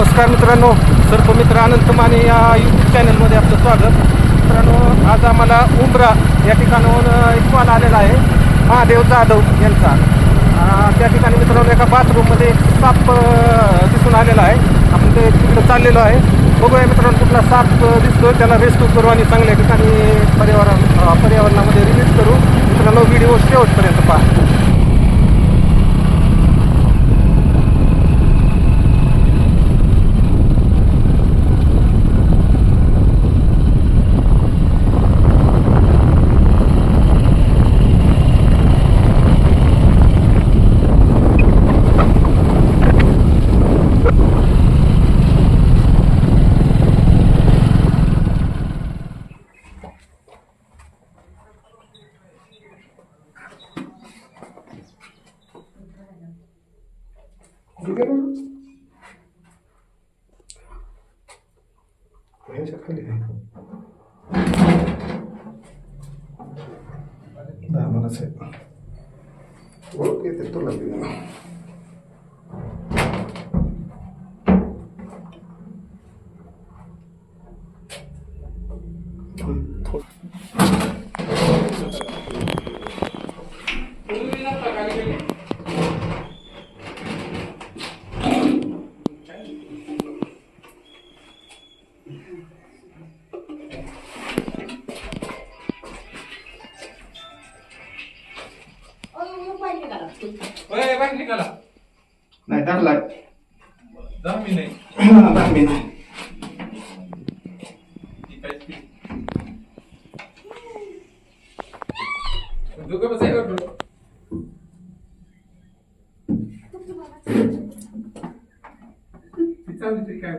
नमस्कार मित्रांनो सर्प मित्र अनंत माने या यूट्यूब चॅनलमध्ये आपलं स्वागत. मित्रांनो आज आम्हाला उमरा या ठिकाणाहून एक कॉल आलेला आहे महादेव जाधव यांचा. त्या ठिकाणी मित्रांनो एका बाथरूममध्ये एक साप दिसून आलेला आहे. आपण ते तिकडं चाललेलो आहे. बघूया मित्रांनो कुठला साप दिसतो त्याला रेस्क्यू करू आणि चांगल्या ठिकाणी पर्यावरण पर्यावरणामध्ये रिलीज करू. मित्रांनो व्हिडिओ शेवटपर्यंत पहा. खाली आहे दहा मनाच आहे ओळख येते तुला बाहेर निघाला. नाही धरला दहा मी नाही. दहा मी नाही काय?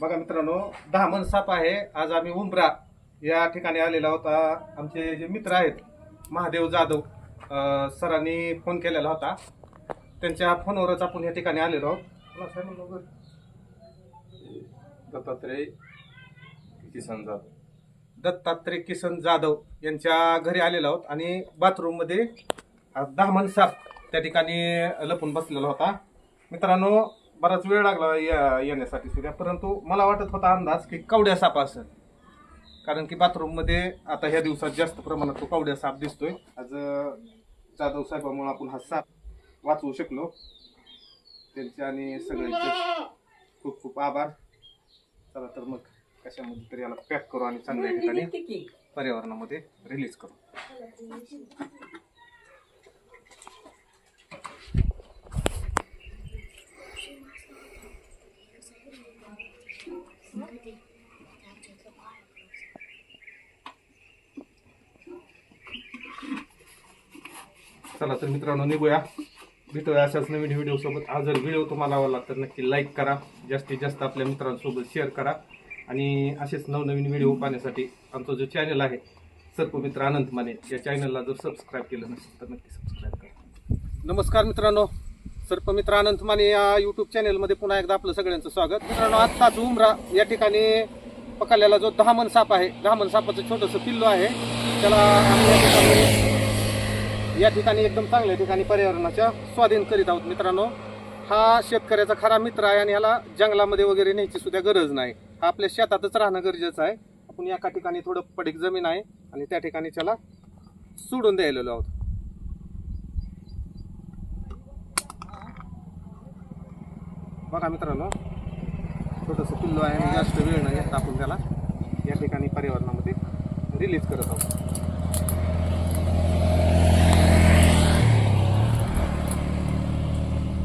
बघा मित्रांनो दहा मन साप आहे. आज आम्ही उमरा या ठिकाणी आलेला होता. आमचे जे मित्र आहेत महादेव जाधव अं, सरांनी फोन केलेला होता. त्यांच्या फोनवरच आपण या ठिकाणी आलेलो आहोत. दत्तात्रय. किसन जाधव. दत्तात्रय किसन जाधव यांच्या घरी आलेलो आहोत आणि बाथरूममध्ये दहा साप त्या ठिकाणी लपून बसलेला होता. मित्रांनो बराच वेळ लागला या येण्यासाठी सुद्धा परंतु मला वाटत होता अंदाज की कवड्या साप असेल. कारण की बाथरूममध्ये आता ह्या दिवसात जास्त प्रमाणात तो कवड्या साप दिसतोय. आज जाधव साहेबामुळे आपण हा साप वाचवू शकलो. त्यांचे आणि सगळ्यांचे खूप खूप आभार. चला तर मग. कशामध्ये तरी याला पॅक करू आणि चांगल्या ठिकाणी. पर्यावरणामध्ये रिलीज करू. चला तर मित्रांनो निघूया. भेटूया अशाच नवीन व्हिडिओ सोबत. हा जर व्हिडिओ तुम्हाला आवडला तर नक्की लाईक करा. जास्तीत जास्त आपल्या मित्रांसोबत शेअर करा. आणि असेच नवनवीन व्हिडिओ पाहण्यासाठी आमचा जो चॅनल आहे सर्पमित्र आनंद माने या चॅनलला जर सबस्क्राईब केलं नसेल तर नक्की सबस्क्राईब करा. नमस्कार मित्रांनो सर्पमित्र आनंद माने या यूट्यूब चॅनलमध्ये पुन्हा एकदा आपलं सगळ्यांचं स्वागत. मित्रांनो आत्ताच उमरा या ठिकाणी पकडलेला जो दहामन साप आहे दहामन सापाचं छोटंसं पिल्लू आहे त्याला या ठिकाणी या ठिकाणी एकदम चांगल्या ठिकाणी पर्यावरणाच्या स्वाधीन करीत आहोत मित्रांनो. हा शेतकऱ्याचा खरा मित्र आहे आणि ह्याला जंगलामध्ये वगैरे न्यायची सुद्धा गरज नाही. हा आपल्या शेतातच राहणं गरजेचं आहे. आपण एका ठिकाणी थोडं पडीक जमीन आहे आणि त्या ठिकाणी त्याला सोडून द्यायलेलो आहोत. बघा मित्रांनो छोटंसं पिल्लू आहे आणि जास्त वेळ नाही घेता आपण त्याला या ठिकाणी पर्यावरणामध्ये रिलीज करत आहोत.